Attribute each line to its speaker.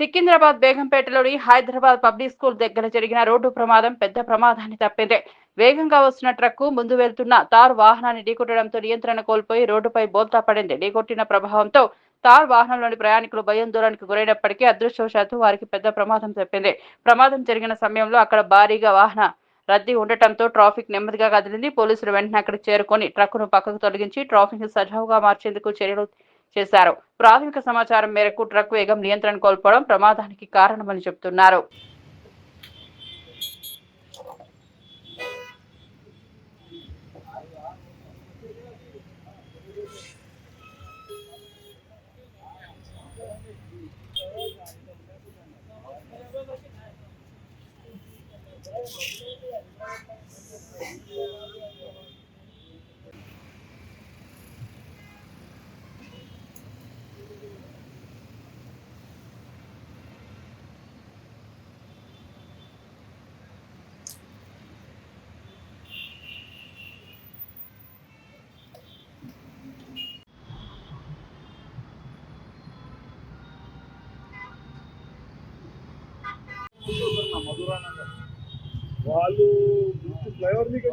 Speaker 1: సికింద్రాబాద్ బేగంపేటలోని Hyderabad public school దగ్గర జరిగిన రోడ్డు ప్రమాదం పెద్ద ప్రమాదాన్ని తప్పింది. వేగంగా వస్తున్న ట్రక్కు ముందు వెళ్తున్న తార్ వాహనాన్ని ఢీకొట్టడంతో నియంత్రణ కోల్పోయి రోడ్డుపై బోల్తా పడింది. ఢీకొట్టిన ప్రభావంతో తార్ వాహనంలోని ప్రయాణికులు భయాందోళనకు గురైనప్పటికీ అదృష్టవశాత్తు వారికి పెద్ద ప్రమాదం తప్పింది. ప్రమాదం జరిగిన సమయంలో అక్కడ భారీగా వాహన రద్దీ ఉండటంతో ట్రాఫిక్ నెమ్మదిగా కదిలింది. పోలీసులు వెంటనే అక్కడికి చేరుకొని ట్రక్కును పక్కకు తొలగించి ట్రాఫిక్ సజావుగా మార్చేందుకు చర్యలు చేశారు. ప్రాథమిక సమాచారం మేరకు ట్రక్ వేగం నియంత్రణ కోల్పోవడం ప్రమాదానికి కారణమని చెబుతున్నారు మధురానగర్
Speaker 2: వాళ్ళు ఫ్లైఓవర్ మీకు